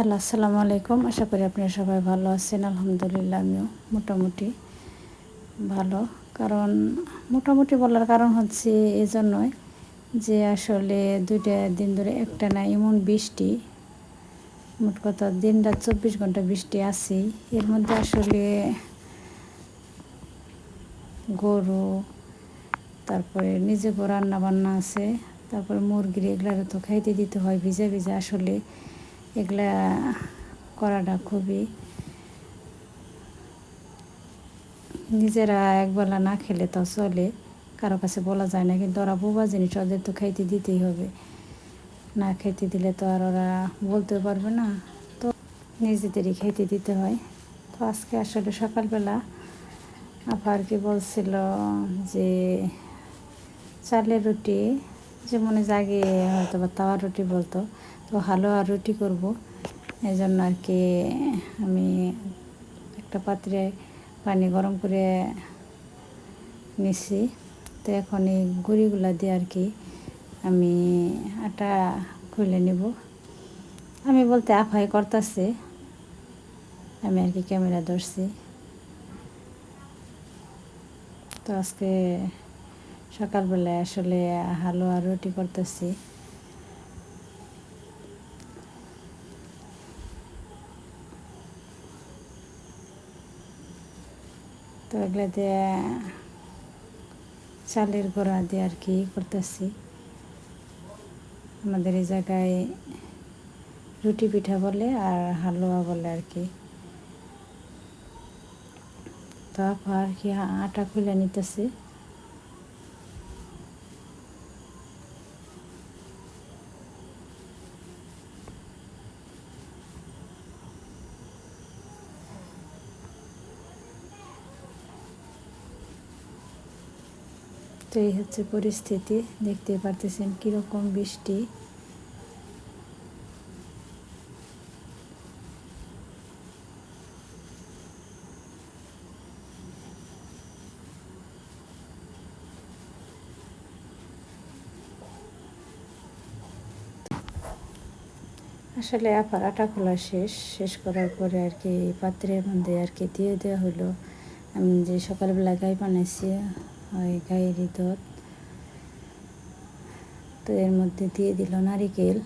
Hello, আসসালামু আলাইকুম। আশা করি আপনারা সবাই ভালো আছেন। আলহামদুলিল্লাহ, আমিও মোটামুটি ভালো। কারণ, মোটামুটি বলার কারণ হচ্ছে এই জন্যই যে আসলে দুইটা দিন ধরে একটা না, এমন বৃষ্টি। মোট কথা দিন রাত চব্বিশ ঘণ্টা বৃষ্টি আছেই। এর মধ্যে আসলে গরু, তারপরে নিজে রান্না বান্না আছে, তারপরে মুরগির এগুলো তো খাইতে দিতে হয় ভিজে ভিজে। আসলে এগুলা করাটা খুবই নিজেরা একবেলা না খেলে তো চলে, কারও কাছে বলা যায় না, কিন্তু ওরা বোবা জিনিস ওদের তো খাইতে দিতেই হবে। না খেতে দিলে তো আর ওরা বলতে পারবে না। তো নিজেদেরই খেতে দিতে হয়। তো আজকে আসলে সকালবেলা আবার কি বলছিল যে চালের রুটি যে মনে জাগে হয়তো বা তাওয়ার রুটি বলতো তো হালুয়া রুটি করব। এই জন্য আর কি আমি একটা পাত্রে পানি গরম করে নিছি। তো এখন এই গুঁড়িগুলা দিয়ে আর কি আমি আটা খুলে নেব। আমি বলতে আফাই করতেছে। আমি আর কি ক্যামেরা ধরছি। তো আজকে সকালবেলায় আসলে হালুয়া রুটি করতেছি। তো এগুলো দিয়ে চালের গোড়া দিয়ে আর কি করতেছি। আমাদের এই জায়গায় রুটি পিঠা বলে আর হালুয়া বলে আর কি। তো আর কি আটা খুলে নিতেছি। তো এই হচ্ছে পরিস্থিতি দেখতে পারতেছেন কীরকম বৃষ্টি। আসলে আপার আটা খোলা শেষ শেষ করার পরে আর কি পাত্রের মধ্যে আর কি দিয়ে দেওয়া হলো। আমি যে সকালবেলা গাই বানাইছি হয় গায়ের দুধ তো এর মধ্যে দিয়ে দিল নারিকেল।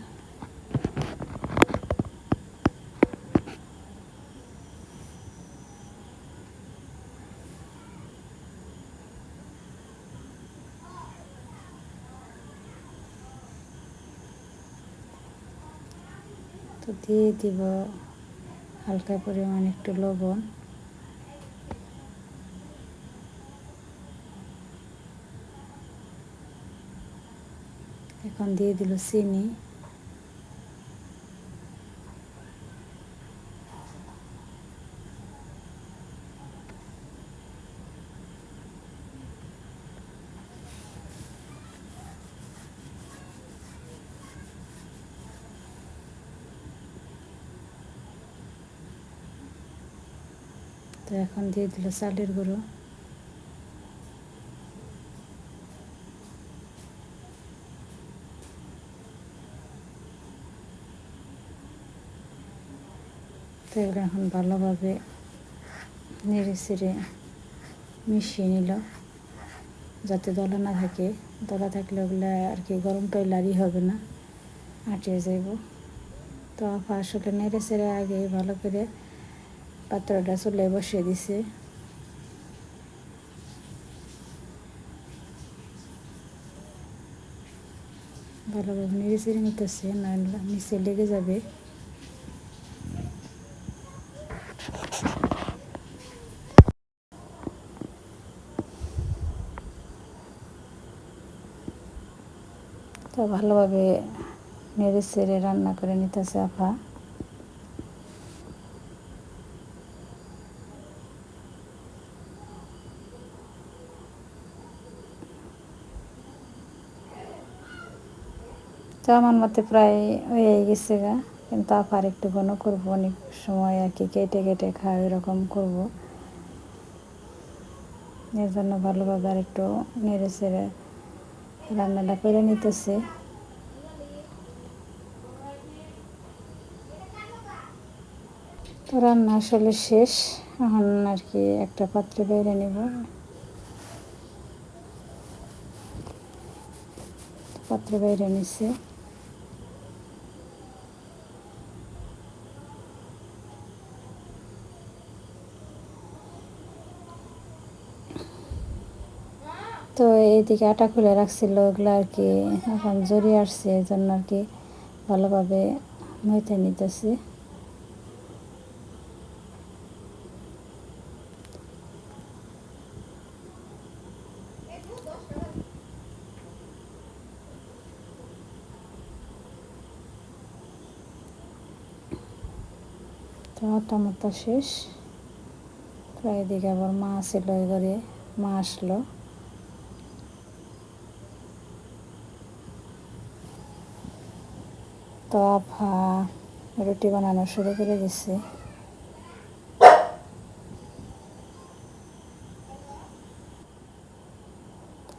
তো দিয়ে দিব হালকা পরিমাণ একটু লবণ। এখন দিয়ে দিল চিনি। তো এখন দিয়ে দিল চালের গুঁড়ো। তো এগুলো এখন ভালোভাবে নেড়ে ছেড়ে মিশিয়ে নিল। যাতে দলা না থাকে। দলা থাকলে ওগুলো আর কি গরমটাই লারি হবে না। আটিয়ে যাইব। তো আসলে নেড়ে ছেড়ে আগে ভালো করে পাত্রটা চুলে বসিয়ে দিছে। ভালোভাবে নেড়ে ছেড়ে নিতেছে না নিচে লেগে যাবে। তো ভালোভাবে নেড়ে ছেড়ে রান্না করে নিতেছে আপা। তো আমার মতে প্রায় হয়ে গেছে গা, কিন্তু আপার একটু ঘন করব, অনেক সময় আর কি কেটে কেটে খাওয়া এরকম করব। এর জন্য ভালোভাবে আর একটু নেড়ে ছেড়ে রান্নাটা করে নিতেছে। তো রান্না আসলে শেষ। এখন আর কি একটা পাত্রে বাইরে নেব। পাত্রে বাইরে নিচ্ছে তো এইদিকে আটা খুলে রাখছিল, ওগুলো আর কি এখন জড়িয়ে আসছে এই জন্য আর কি ভালোভাবে মইতে নিতেছি। আটা মতো শেষ। প্রায় এদিকে আবার মা ছিল, ওই ঘরে মা আসলো। তো আফা রুটি বানানো শুরু করে দিছে।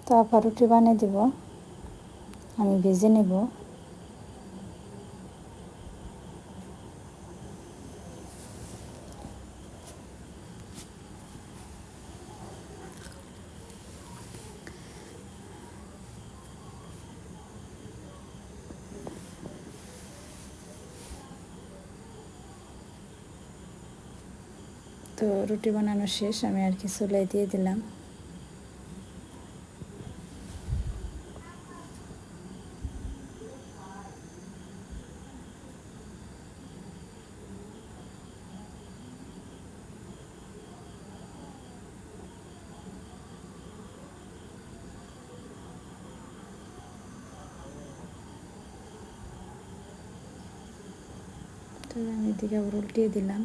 তো আফা রুটি বানিয়ে দিব। আমি ভেজে নেব। তো রুটি বানানো শেষ, আমি আর কি চুলাই দিয়ে দিলাম। আমি এদিকে আবার উল্টিয়ে দিলাম।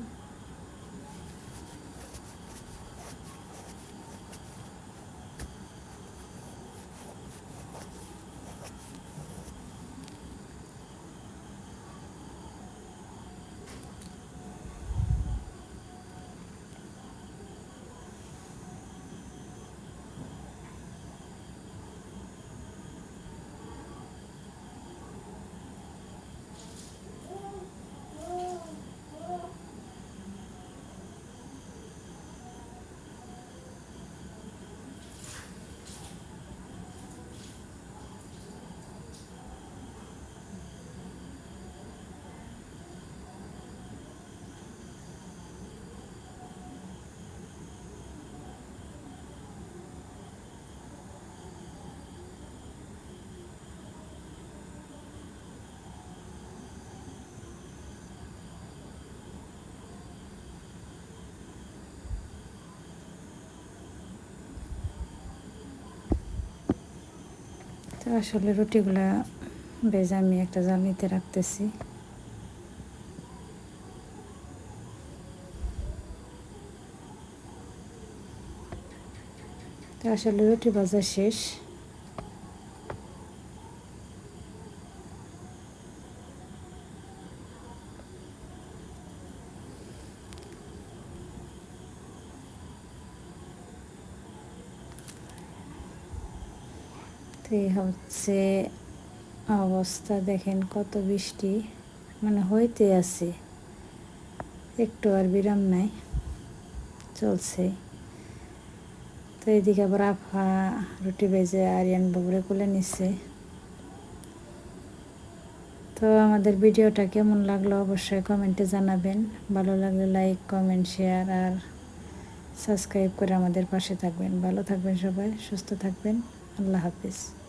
আসলে রুটিগুলা বেজে আমি একটা জালিতে রাখতেছি। তো আসলে রুটি ভাজা শেষ। তো হচ্ছে অবস্থা দেখেন কত বৃষ্টি। মানে হইতে আছে। একটু আর বিরাম নাই। চলছে। তো এদিকে আবার আফা, রুটি বেজে আরিয়ান বাবুরে কোলে নিচ্ছে তো আমাদের ভিডিওটা কেমন লাগল অবশ্যই কমেন্টে জানাবেন। ভালো লাগলে লাইক, কমেন্ট, শেয়ার আর সাবস্ক্রাইব করে আমাদের পাশে থাকবেন। ভালো থাকবেন সবাই, সুস্থ থাকবেন। আল্লাহ হাফিজ।